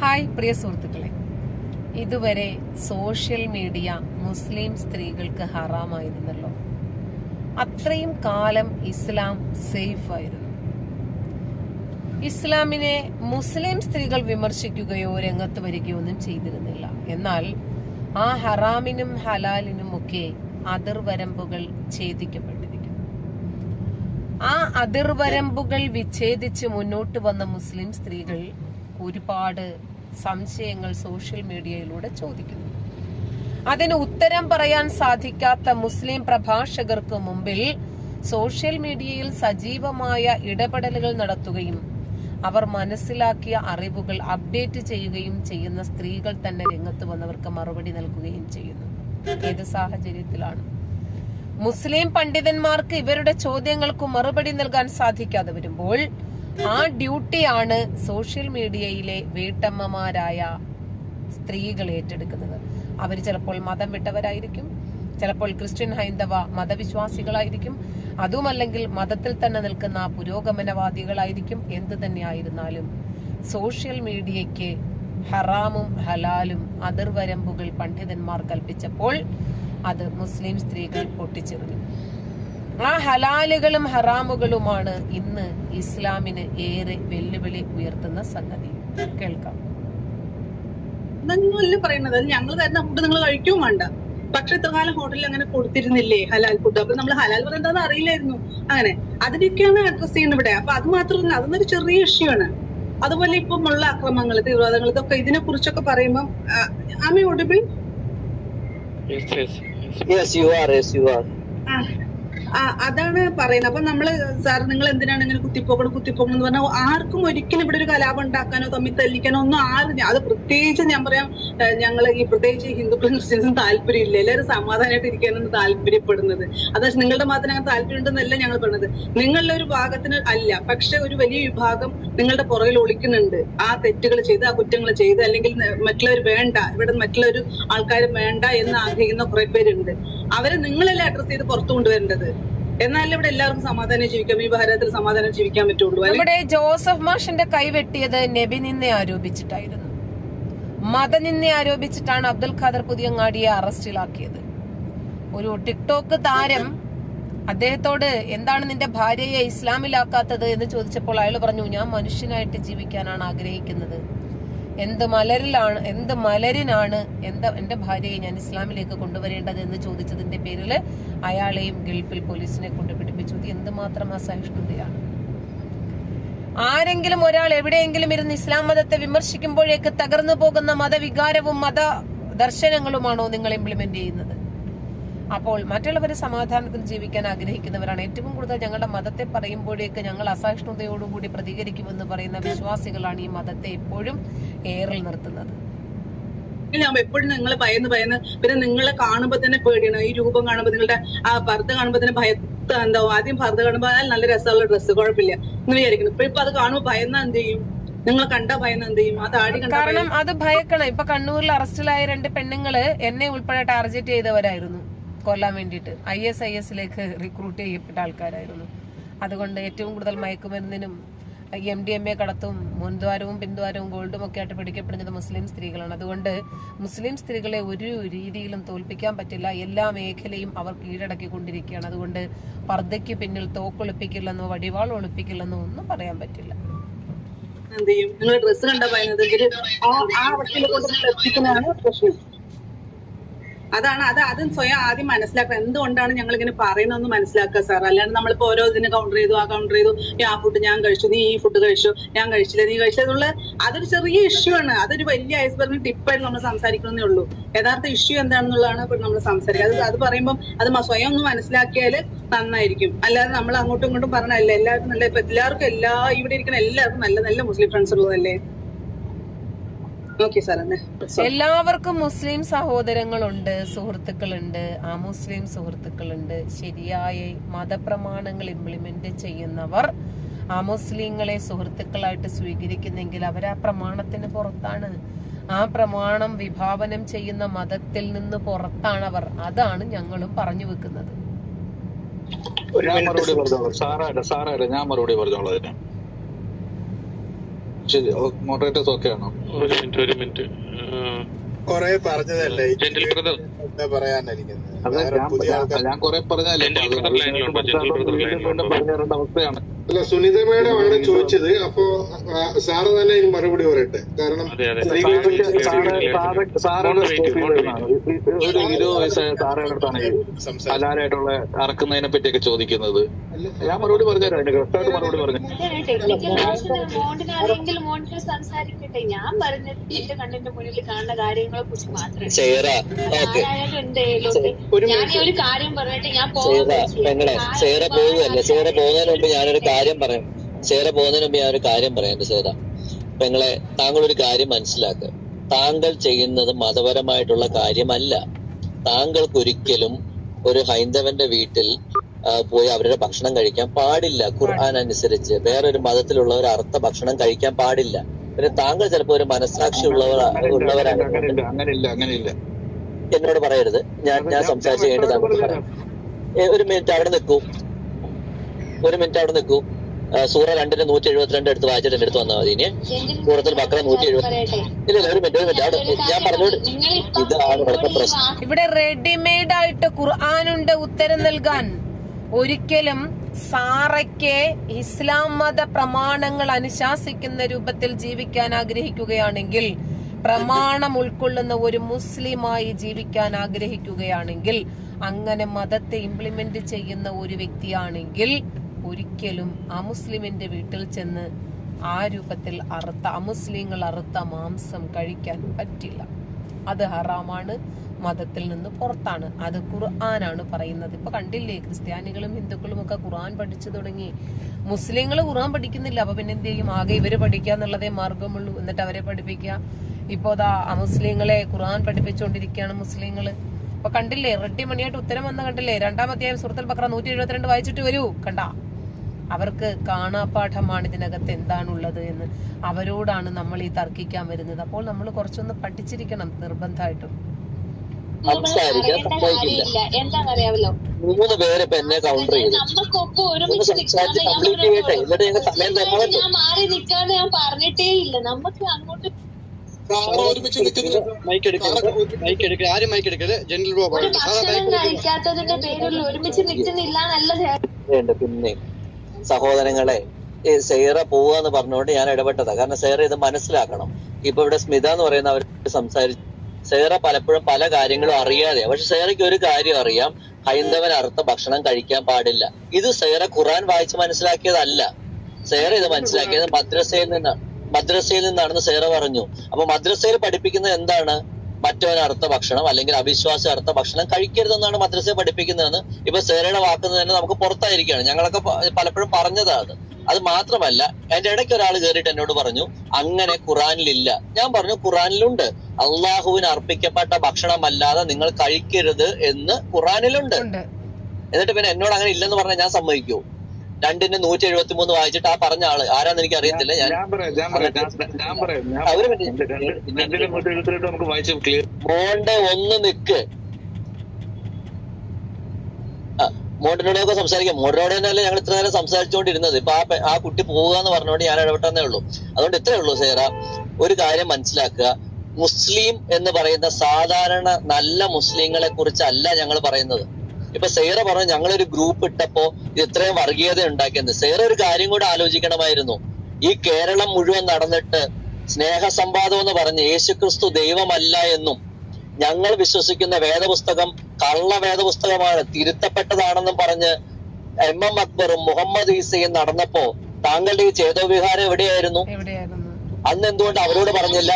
Hi പ്രിയ സുഹൃത്തുക്കളെ. ഇതുവരെ social media മുസ്ലിം സ്ത്രീകൾക്ക് ഹറാമായിരുന്നല്ലോ. അത്രയും കാലം ഇസ്ലാം സേഫ് ആയിരുന്നു. ഇസ്ലാമിനെ മുസ്ലിം സ്ത്രീകൾ വിമർശിക്കുകയോ രംഗത്ത് വരികയോ ഒന്നും ചെയ്തിരുന്നില്ല. എന്നാൽ ആ ഹറാമിനും ഹലാലിനും ഒക്കെ അതിർവരമ്പുകൾ ഛേദിക്കപ്പെട്ടിരിക്കുന്നു. ആ അതിർവരമ്പുകൾ വിച്ഛേദിച്ച് മുന്നോട്ട് വന്ന മുസ്ലിം സ്ത്രീകൾ ഒരുപാട് സംശയങ്ങൾ സോഷ്യൽ മീഡിയയിലൂടെ ചോദിക്കുന്നു. അതിന് ഉത്തരം പറയാൻ സാധിക്കാത്ത മുസ്ലിം പ്രഭാഷകർക്ക് മുമ്പിൽ സോഷ്യൽ മീഡിയയിൽ സജീവമായ ഇടപെടലുകൾ നടത്തുകയും അവർ മനസ്സിലാക്കിയ അറിവുകൾ അപ്ഡേറ്റ് ചെയ്യുകയും ചെയ്യുന്ന സ്ത്രീകൾ തന്നെ രംഗത്ത് വന്നവർക്ക് മറുപടി നൽകുകയും ചെയ്യുന്നു. ഏത് സാഹചര്യത്തിലാണ്? മുസ്ലിം പണ്ഡിതന്മാർക്ക് ഇവരുടെ ചോദ്യങ്ങൾക്ക് മറുപടി നൽകാൻ സാധിക്കാതെ വരുമ്പോൾ ആ ഡ്യൂട്ടിയാണ് സോഷ്യൽ മീഡിയയിലെ വീട്ടമ്മമാരായ സ്ത്രീകൾ ഏറ്റെടുക്കുന്നത്. അവർ ചിലപ്പോൾ മതം വിട്ടവരായിരിക്കും ചിലപ്പോൾ ക്രിസ്ത്യൻ ഹൈന്ദവ മതവിശ്വാസികളായിരിക്കും അതുമല്ലെങ്കിൽ മതത്തിൽ തന്നെ നിൽക്കുന്ന പുരോഗമനവാദികളായിരിക്കും എന്ത് തന്നെയായിരുന്നാലും. സോഷ്യൽ മീഡിയയ്ക്ക് ഹറാമും ഹലാലും അതിർവരമ്പുകൾ പണ്ഡിതന്മാർ കൽപ്പിച്ചപ്പോൾ അത് മുസ്ലിം സ്ത്രീകൾ പൊട്ടിച്ചെറിഞ്ഞു. ആ ഹലാലുകളും ഹറാമുകളുമാണ് ഇന്ന് ഇസ്ലാമിന് ഏറെ വെല്ലുവിളി ഉയർത്തുന്ന സംഗതി. കേൾക്കാം. എന്നല്ല പറയുന്നത്. അത് ഞങ്ങൾ തരുന്ന ഫുഡ് നിങ്ങൾ കഴിക്കുകയും വേണ്ട. പക്ഷെ ഇത്ര കാലം ഹോട്ടലിൽ അങ്ങനെ കൊടുത്തിരുന്നില്ലേ ഹലാൽ ഫുഡ് അപ്പൊ നമ്മൾ ഹലാൽ പറയുന്നത് അറിയില്ലായിരുന്നു. അങ്ങനെ. അതിനൊക്കെയാണ് അഡ്രസ് ചെയ്യുന്നത് ഇവിടെ. അപ്പൊ അത് മാത്രമല്ല അതൊന്നൊരു ചെറിയ ഇഷ്യൂ ആണ്. അതുപോലെ ഇപ്പം ഉള്ള അക്രമങ്ങൾ തീവ്രവാദങ്ങൾ ഇതൊക്കെ ഇതിനെ കുറിച്ചൊക്കെ പറയുമ്പോൾ am I audible Yes, you are Yes, you are. അതാണ് പറയുന്നത്. അപ്പൊ നമ്മൾ സാർ നിങ്ങൾ എന്തിനാണ് ഇങ്ങനെ കുത്തിപ്പോക്കണം കുത്തിപ്പോക്കണം എന്ന് പറഞ്ഞാൽ ആർക്കും ഒരിക്കലും ഇവിടെ ഒരു കലാപം ഉണ്ടാക്കാനോ തമ്മിൽ തല്ലിക്കാനോ ഒന്നും ആരും അത് പ്രത്യേകിച്ച് ഞാൻ പറയാം ഞങ്ങൾ ഈ പ്രത്യേകിച്ച് ഹിന്ദുക്കളും ക്രിസ്ത്യൻസും താല്പര്യമില്ല. എല്ലാവരും സമാധാനമായിട്ട് ഇരിക്കാനാണ് താല്പര്യപ്പെടുന്നത്. അത് നിങ്ങളുടെ മാത്രം അങ്ങനെ താല്പര്യം ഉണ്ടെന്നല്ല ഞങ്ങൾ പറഞ്ഞത്. നിങ്ങളുടെ ഒരു ഭാഗത്തിന് അല്ല പക്ഷെ ഒരു വലിയ വിഭാഗം നിങ്ങളുടെ പുറകിൽ ഒളിക്കുന്നുണ്ട്. ആ തെറ്റുകൾ ചെയ്ത് ആ കുറ്റങ്ങൾ ചെയ്ത് അല്ലെങ്കിൽ മറ്റുള്ളവർ വേണ്ട ഇവിടെ മറ്റുള്ളവർ ആൾക്കാർ വേണ്ട എന്ന് ആഗ്രഹിക്കുന്ന കുറെ പേരുണ്ട്. അവരെ നിങ്ങളല്ലേ അഡ്രസ് ചെയ്ത് പുറത്തു കൊണ്ടുവരേണ്ടത്? എന്നാലും ഇവിടെ എല്ലാവർക്കും സമാധാനം ജീവിക്കാം. ഈ ഭാരതത്തിൽ സമാധാനം ജീവിക്കാൻ പറ്റുള്ളൂ. നമ്മുടെ ജോസഫ് മാഷിന്റെ കൈവെട്ടിയത് നബി നിന്നെ ആരോപിച്ചിട്ടായിരുന്നു. മതനിന്നെ ആരോപിച്ചിട്ടാണ് അബ്ദുൽ ഖാദർ പുതിയങ്ങാടിയെ അറസ്റ്റിലാക്കിയത്. ഒരു ടിക്ടോക്ക് താരം അദ്ദേഹത്തോട് എന്താണ് നിന്റെ ഭാര്യയെ ഇസ്ലാമിലാക്കാത്തത് എന്ന് ചോദിച്ചപ്പോൾ അയാൾ പറഞ്ഞു ഞാൻ മനുഷ്യനായിട്ട് ജീവിക്കാനാണ് ആഗ്രഹിക്കുന്നത്. എന്ത് മലരിലാണ് എന്ത് മലരിനാണ് എന്താ എന്റെ ഭാര്യയെ ഞാൻ ഇസ്ലാമിലേക്ക് കൊണ്ടുവരേണ്ടത് എന്ന് ചോദിച്ചതിന്റെ പേരിൽ അയാളെയും ഗൾഫിൽ പോലീസിനെ കൊണ്ട് പിടിപ്പിച്ചു. ഇത് എന്തുമാത്രം അസഹിഷ്ണുതയാണ്. ആരെങ്കിലും ഒരാൾ എവിടെയെങ്കിലും ഇരുന്ന് ഇസ്ലാം മതത്തെ വിമർശിക്കുമ്പോഴേക്ക് തകർന്നു പോകുന്ന മതവികാരവും മത ദർശനങ്ങളുമാണോ നിങ്ങൾ ഇംപ്ലിമെന്റ് ചെയ്യുന്നത്? അപ്പോൾ മറ്റുള്ളവരെ സമാധാനത്തിൽ ജീവിക്കാൻ ആഗ്രഹിക്കുന്നവരാണ്. ഏറ്റവും കൂടുതൽ ഞങ്ങളുടെ മതത്തെ പറയുമ്പോഴേക്ക് ഞങ്ങൾ അസഹിഷ്ണുതയോടുകൂടി പ്രതികരിക്കുമെന്ന് പറയുന്ന വിശ്വാസികളാണ് ഈ മതത്തെ എപ്പോഴും ഏറിൽ നിർത്തുന്നത്. എപ്പോഴും നിങ്ങൾ ഭയന്ന് ഭയന്ന് പിന്നെ നിങ്ങളെ കാണുമ്പോ തന്നെ പേടിയാണ്. ഈ രൂപം കാണുമ്പോ നിങ്ങളുടെ ആ ഭർത്ത കാണുമ്പോ തന്നെ ഭയത്ത് എന്താവും ആദ്യം ഭർത്ത കാണുമ്പോ "ആ, നല്ല രസമുള്ള ഡ്രസ്സ് കുഴപ്പമില്ല എന്ന് വിചാരിക്കുന്നു. ഇപ്പൊ ഇപ്പൊ അത് കാണുമ്പോ ഭയന്ന എന്ത് ചെയ്യും? കണ്ട എന്ത് ചെയ്യും? ആ താടി കാരണം അത് ഭയക്കണം. ഇപ്പൊ കണ്ണൂരിൽ അറസ്റ്റിലായ രണ്ട് പെണ്ണുങ്ങൾ എന്നെ ഉൾപ്പെടെ ടാർഗറ്റ് ചെയ്തവരായിരുന്നു. കൊല്ലാൻ വേണ്ടിയിട്ട് ഐ എസ് ഐ എസിലേക്ക് റിക്രൂട്ട് ചെയ്യപ്പെട്ട ആൾക്കാരായിരുന്നു. അതുകൊണ്ട് ഏറ്റവും കൂടുതൽ മയക്കുമരുന്നിനും എം ഡി എം എ കടത്തും മുൻദ്വാരവും പിൻദ്വാരവും ഗോൾഡും ഒക്കെ ആയിട്ട് പിടിക്കപ്പെടുന്നത് മുസ്ലിം സ്ത്രീകളാണ്. അതുകൊണ്ട് മുസ്ലിം സ്ത്രീകളെ ഒരു രീതിയിലും തോൽപ്പിക്കാൻ പറ്റില്ല. എല്ലാ മേഖലയും അവർ കീഴടക്കിക്കൊണ്ടിരിക്കുകയാണ്. അതുകൊണ്ട് പർദ്ദയ്ക്ക് പിന്നിൽ തോക്കൊളിപ്പിക്കില്ലെന്നോ വടിവാൾ ഒളിപ്പിക്കില്ലെന്നോ ഒന്നും പറയാൻ പറ്റില്ല. എന്ത് ചെയ്യും? നിങ്ങൾ ഡ്രസ്സ് കണ്ട ആ അവസ്ഥയിൽ കൊണ്ട് എത്തിക്കുന്നതാണ് പ്രശ്നം. അതാണ് അത് അത് സ്വയം ആദ്യം മനസ്സിലാക്കുക. എന്തുകൊണ്ടാണ് ഞങ്ങൾ ഇങ്ങനെ പറയുന്നതെന്ന് മനസ്സിലാക്കുക സാർ അല്ലാണ്ട് നമ്മളിപ്പോ ഓരോ ഇതിനെ കൗണ്ടർ ചെയ്തു ആ കൗണ്ടർ ചെയ്തു. "ഈ ആ ഫുഡ് ഞാൻ കഴിച്ചു നീ ഈ ഫുഡ് കഴിച്ചു ഞാൻ കഴിച്ചില്ല നീ കഴിച്ചില്ല എന്നുള്ള അതൊരു ചെറിയ ഇഷ്യൂ ആണ്. അതൊരു വലിയ ഐസ്ബർഗിന് ടിപ്പായിട്ട് നമ്മൾ സംസാരിക്കുന്നേ ഉള്ളൂ. യഥാർത്ഥ ഇഷ്യൂ എന്താണെന്നുള്ളതാണ് ഇപ്പൊ നമ്മൾ സംസാരിക്കുക. അത് അത് പറയുമ്പോൾ അത് സ്വയം ഒന്ന് മനസ്സിലാക്കിയാൽ നന്നായിരിക്കും. അല്ലാതെ നമ്മൾ അങ്ങോട്ടും ഇങ്ങോട്ടും പറഞ്ഞല്ല എല്ലാവർക്കും നല്ല ഇപ്പൊ എല്ലാവർക്കും എല്ലാ ഇവിടെ ഇരിക്കുന്ന എല്ലാവർക്കും നല്ല നല്ല മുസ്ലിം ഫ്രണ്ട്സ് ഉള്ളതല്ലേ? എല്ലാവർക്കും മുസ്ലിം സഹോദരങ്ങളുണ്ട് സുഹൃത്തുക്കളുണ്ട് ആ മുസ്ലിം സുഹൃത്തുക്കളുണ്ട്. ശരിയായ മതപ്രമാണങ്ങൾ ഇംപ്ലിമെന്റ് ചെയ്യുന്നവർ ആ മുസ്ലിങ്ങളെ സുഹൃത്തുക്കളായിട്ട് സ്വീകരിക്കുന്നെങ്കിൽ അവർ ആ പ്രമാണത്തിന് പുറത്താണ്. ആ പ്രമാണം വിഭാവനം ചെയ്യുന്ന മതത്തിൽ നിന്ന് പുറത്താണവർ. അതാണ് ഞങ്ങളും പറഞ്ഞു വെക്കുന്നത്. ഞാൻ മറുപടി പറഞ്ഞോളാം സാറായിട്ട് സാറായിട്ട് ഞാൻ മറുപടി പറഞ്ഞോളാം അതിന്. ശരി മോഡറേറ്റേഴ്സ് ഓക്കെ ആണോ? ഒരു മിനിറ്റ് ഒരു മിനിറ്റ്. കൊറേ പറഞ്ഞതല്ലേ ജെന്റിൽ ബ്രദർ എന്താ ഞാൻ കൊറേ പറഞ്ഞല്ലേ ജെന്റിൽ ബ്രദർ ലൈനിലുണ്ടോ? പറഞ്ഞു തരേണ്ട അവസ്ഥയാണ്. അല്ല സുനിത മേഡം ആണ് ചോദിച്ചത്. അപ്പോ സാറ് തന്നെ ഇതിന് മറുപടി പറയട്ടെ? കാരണം ഒരു ഇരുപത് വയസ്സായ സാറയുടെ അടുത്താണ് ഈ സംസാരിച്ചു. അറക്കുന്നതിനെ പറ്റിയൊക്കെ ചോദിക്കുന്നത്. ഞാൻ മറുപടി പറഞ്ഞുതരാം കറക്റ്റായിട്ട് മറുപടി പറഞ്ഞു സംസാരിക്കട്ടെ. ഞാൻ പറഞ്ഞത് എന്റെ കണ്ണിന്റെ മുന്നിൽ കാണുന്ന കാര്യങ്ങളെ കുറിച്ച് മാത്രമേ. ചേര ഓക്കെ. ഞാൻ ഒരു കാര്യം പറഞ്ഞിട്ട് ഞാൻ പോകുന്നതിന് മുമ്പ് ഞാനൊരു കാര്യം പറയാം. സേറെ പോകുന്നതിന് മുമ്പ് ഞാൻ ഒരു കാര്യം പറയാം എന്റെ ചേര പെങ്ങളെ താങ്കൾ ഒരു കാര്യം മനസ്സിലാക്കുക താങ്കൾ ചെയ്യുന്നത് മതപരമായിട്ടുള്ള കാര്യമല്ല. താങ്കൾക്ക് ഒരിക്കലും ഒരു ഹൈന്ദവന്റെ വീട്ടിൽ പോയി അവരുടെ ഭക്ഷണം കഴിക്കാൻ പാടില്ല. ഖുർആൻ അനുസരിച്ച് വേറൊരു ഒരു അർത്ഥ ഭക്ഷണം കഴിക്കാൻ പാടില്ല. പിന്നെ താങ്കൾ ചിലപ്പോ ഒരു മനസ്സാക്ഷി ഉള്ളവർ ഉള്ളവരാണ്. എന്നോട് പറയരുത്. ഞാൻ ഞാൻ സംസാരിച്ചു കഴിഞ്ഞിട്ട് താങ്കൾ പറയാം. ഒരു മിനിറ്റ് അവിടെ നിൽക്കൂ. ഒരു മിനിറ്റ് അവിടെ നിൽക്കൂ. സൂറ രണ്ടിന് നൂറ്റി എഴുപത്തിരണ്ട് എടുത്ത് വായിച്ചിട്ട് എടുത്ത് വന്നാൽ മതി ഇനി. സൂറത്തിൽ ബക്ര നൂറ്റി എഴുപത്തി ഇല്ല ഇല്ല ഒരു മിനിറ്റ് ഒരു മിനിറ്റ്. അവിടെ ഞാൻ പറഞ്ഞോട് ഇതാണ് ഇവിടുത്തെ പ്രശ്നം. ഇവിടെ റെഡിമെയ്ഡ് ആയിട്ട് ഖുർആാനുണ്ട് ഉത്തരം നൽകാൻ. ഒരിക്കലും സാറയ്ക്ക് ഇസ്ലാം മത പ്രമാണങ്ങൾ അനുശാസിക്കുന്ന രൂപത്തിൽ ജീവിക്കാൻ ആഗ്രഹിക്കുകയാണെങ്കിൽ പ്രമാണം ഉൾക്കൊള്ളുന്ന ഒരു മുസ്ലിമായി ജീവിക്കാൻ ആഗ്രഹിക്കുകയാണെങ്കിൽ അങ്ങനെ മതത്തെ ഇംപ്ലിമെന്റ് ചെയ്യുന്ന ഒരു വ്യക്തിയാണെങ്കിൽ ഒരിക്കലും അമുസ്ലിമിന്റെ വീട്ടിൽ ചെന്ന് ആ രൂപത്തിൽ അറുത്ത അമുസ്ലിങ്ങൾ അറുത്ത മാംസം കഴിക്കാൻ പറ്റില്ല. അത് ഹറാമാണ് മതത്തിൽ നിന്ന് പുറത്താണ്. അത് ഖുർആനാണ് പറയുന്നത്. ഇപ്പൊ കണ്ടില്ലേ ക്രിസ്ത്യാനികളും ഹിന്ദുക്കളും ഒക്കെ ഖുർആൻ പഠിച്ചു തുടങ്ങി. മുസ്ലിങ്ങൾ ഖുർആൻ പഠിക്കുന്നില്ല. അപ്പൊ പിന്നെ എന്ത് ചെയ്യും? ആകെ ഇവർ പഠിക്കുക എന്നുള്ളതേ മാർഗമുള്ളൂ എന്നിട്ട് അവരെ പഠിപ്പിക്കുക. ഇപ്പോ അതാ മുസ്ലിങ്ങളെ ഖുർആൻ പഠിപ്പിച്ചുകൊണ്ടിരിക്കുകയാണ് മുസ്ലിങ്ങൾ അപ്പൊ കണ്ടില്ലേ റെഡ്ഡി മണിയായിട്ട് ഉത്തരം വന്ന കണ്ടില്ലേ? രണ്ടാം അധ്യായം സുഹൃത്തുൽ ബക്ര നൂറ്റി എഴുപത്തിരണ്ട് വായിച്ചിട്ട് വരൂ. കണ്ടാ? അവർക്ക് കാണാപാഠമാണ് ഇതിനകത്ത് എന്താണുള്ളത് എന്ന് അവരോടാണ് നമ്മൾ ഈ തർക്കിക്കാൻ വരുന്നത്. അപ്പോൾ നമ്മൾ കുറച്ചൊന്ന് പഠിച്ചിരിക്കണം നിർബന്ധമായിട്ടും. മൂന്ന് പേര് ഇപ്പൊ എന്നെ കൗണ്ടർ ചെയ്തു. ഞാൻ മാറി പറഞ്ഞിട്ടേ ഇല്ല. നമുക്ക് അങ്ങോട്ട് ആരും മൈക്ക് എടുക്കരുത്. ജനറൽ ഒരുമിച്ച് നിൽക്കുന്നില്ല എന്നല്ല പിന്നെ സഹോദരങ്ങളെ ഈ സെയ്റ എന്ന് പറഞ്ഞുകൊണ്ട് ഞാൻ ഇടപെട്ടതാ. കാരണം സെയ്റ ഇത് മനസ്സിലാക്കണം. ഇപ്പൊ ഇവിടെ സ്മിത എന്ന് പറയുന്ന അവർ സംസാരിച്ചു സെയ്റ പലപ്പോഴും പല കാര്യങ്ങളും അറിയാതെ പക്ഷെ സെയ്റയ്ക്ക് ഒരു കാര്യം അറിയാം. ഹൈന്ദവൻ അർത്ഥ ഭക്ഷണം കഴിക്കാൻ പാടില്ല. ഇത് സെയ്റ ഖുറാൻ വായിച്ച് മനസ്സിലാക്കിയതല്ല. സേറ ഇത് മനസ്സിലാക്കിയത് മദ്രസയിൽ നിന്നാണ്. മദ്രസയിൽ നിന്നാണെന്ന് സെയ്റ പറഞ്ഞു. അപ്പൊ മദ്രസയിൽ പഠിപ്പിക്കുന്നത് എന്താണ്? മറ്റവൻ അർത്ഥ ഭക്ഷണം അല്ലെങ്കിൽ അവിശ്വാസ അർത്ഥ ഭക്ഷണം കഴിക്കരുതെന്നാണ് മദ്രസയെ പഠിപ്പിക്കുന്നതെന്ന് ഇപ്പൊ സേനയുടെ വാക്കുന്ന തന്നെ നമുക്ക് പുറത്തായിരിക്കുകയാണ്. ഞങ്ങളൊക്കെ പലപ്പോഴും പറഞ്ഞതാണ്. അത് മാത്രമല്ല എന്റെ ഇടയ്ക്ക് ഒരാൾ കയറിയിട്ട് എന്നോട് പറഞ്ഞു അങ്ങനെ ഖുറാനിലില്ല. ഞാൻ പറഞ്ഞു ഖുറാനിലുണ്ട്. അള്ളാഹുവിന് അർപ്പിക്കപ്പെട്ട ഭക്ഷണമല്ലാതെ നിങ്ങൾ കഴിക്കരുത് എന്ന് ഖുറാനിലുണ്ട്. എന്നിട്ട് പിന്നെ എന്നോട് അങ്ങനെ ഇല്ലെന്ന് പറഞ്ഞാൽ ഞാൻ സമ്മതിക്കൂ രണ്ടിന് നൂറ്റി എഴുപത്തി മൂന്ന് വായിച്ചിട്ട് ആ പറഞ്ഞ ആൾ. ആരാന്ന് എനിക്ക് അറിയത്തില്ല. ഞാൻ മോന്റെ ഒന്ന് നിക്ക്. മോണ്ടിനോടൊക്കെ സംസാരിക്കാം. മോണ്ടിനോട് തന്നെയല്ലേ ഞങ്ങൾ ഇത്ര നേരം സംസാരിച്ചുകൊണ്ടിരുന്നത്. ഇപ്പൊ ആ ആ കുട്ടി പോവുക എന്ന് പറഞ്ഞുകൊണ്ട് ഞാൻ ഇടപെട്ടെന്നേ ഉള്ളൂ. അതുകൊണ്ട് ഇത്രേ ഉള്ളൂ സേറ. ഒരു കാര്യം മനസ്സിലാക്കുക. മുസ്ലിം എന്ന് പറയുന്ന സാധാരണ നല്ല മുസ്ലിങ്ങളെ കുറിച്ചല്ല ഞങ്ങൾ പറയുന്നത്. ഇപ്പൊ സെയ്റ പറഞ്ഞു ഞങ്ങളൊരു ഗ്രൂപ്പ് ഇട്ടപ്പോ ഇത് ഇത്രയും വർഗീയത ഉണ്ടാക്കിയെന്ന്. സെയ്റ ഒരു കാര്യം കൂടെ ആലോചിക്കണമായിരുന്നു. ഈ കേരളം മുഴുവൻ നടന്നിട്ട് സ്നേഹസംവാദം എന്ന് പറഞ്ഞ് യേശുക്രിസ്തു ദൈവമല്ല എന്നും ഞങ്ങൾ വിശ്വസിക്കുന്ന വേദപുസ്തകം കള്ള വേദപുസ്തകമാണ് തിരുത്തപ്പെട്ടതാണെന്നും പറഞ്ഞ് എം എം അക്ബറും മുഹമ്മദ് ഈസയും നടന്നപ്പോ താങ്കളുടെ ഈ ചേതോവിഹാരം എവിടെയായിരുന്നു? എവിടെയായിരുന്നു? അന്ന് എന്തുകൊണ്ട് അവരോട് പറഞ്ഞില്ല?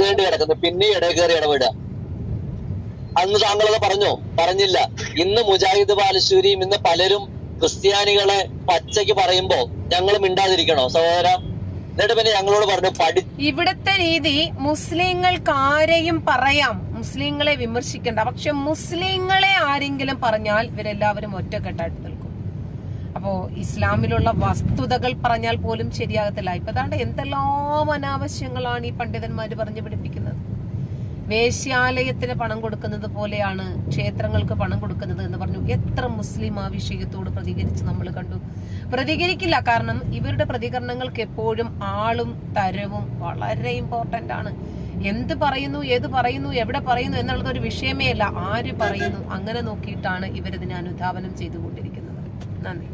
വേണ്ടി കിടക്കുന്നു. പിന്നെ ഇടയിൽ കയറി ഇടപെടുക. അന്ന് താങ്കളത് പറഞ്ഞോ? പറഞ്ഞില്ല. ഇന്ന് മുജാഹിദ് ബാലശ്ശേരിയും ഇന്ന് പലരും ക്രിസ്ത്യാനികളെ പച്ചയ്ക്ക് പറയുമ്പോ ഞങ്ങൾ മിണ്ടാതിരിക്കണോ? സഹോദര എന്നിട്ട് പിന്നെ ഞങ്ങളോട് പറഞ്ഞു പഠി ഇവിടുത്തെ രീതി മുസ്ലിങ്ങൾക്ക് ആരെയും പറയാം. മുസ്ലിങ്ങളെ വിമർശിക്കണ്ട. പക്ഷെ മുസ്ലിങ്ങളെ ആരെങ്കിലും പറഞ്ഞാൽ ഇവരെല്ലാവരും ഒറ്റക്കെട്ടായിട്ട് നിൽക്കും. അപ്പോ ഇസ്ലാമിലുള്ള വസ്തുതകൾ പറഞ്ഞാൽ പോലും ശരിയാകത്തില്ല. ഇപ്പൊ അതാണ്ട് എന്തെല്ലാം അനാവശ്യങ്ങളാണ് ഈ പണ്ഡിതന്മാര് പറഞ്ഞു പിടിപ്പിക്കുന്നത് വേശ്യാലയത്തിന് പണം കൊടുക്കുന്നത് പോലെയാണ് ക്ഷേത്രങ്ങൾക്ക് പണം കൊടുക്കുന്നത് എന്ന് പറഞ്ഞു. എത്ര മുസ്ലിം ആ വിഷയത്തോട് പ്രതികരിച്ച് നമ്മൾ കണ്ടു. പ്രതികരിക്കില്ല കാരണം ഇവരുടെ പ്രതികരണങ്ങൾക്ക് എപ്പോഴും ആളും തരവും വളരെ ഇമ്പോർട്ടന്റ് ആണ്. എന്ത് പറയുന്നു ഏത് പറയുന്നു എവിടെ പറയുന്നു എന്നുള്ളത് ഒരു വിഷയമേ അല്ല. ആര് പറയുന്നു അങ്ങനെ നോക്കിയിട്ടാണ് ഇവരിതിനെ അനുധാവനം ചെയ്തുകൊണ്ടിരിക്കുന്നത്. നന്ദി.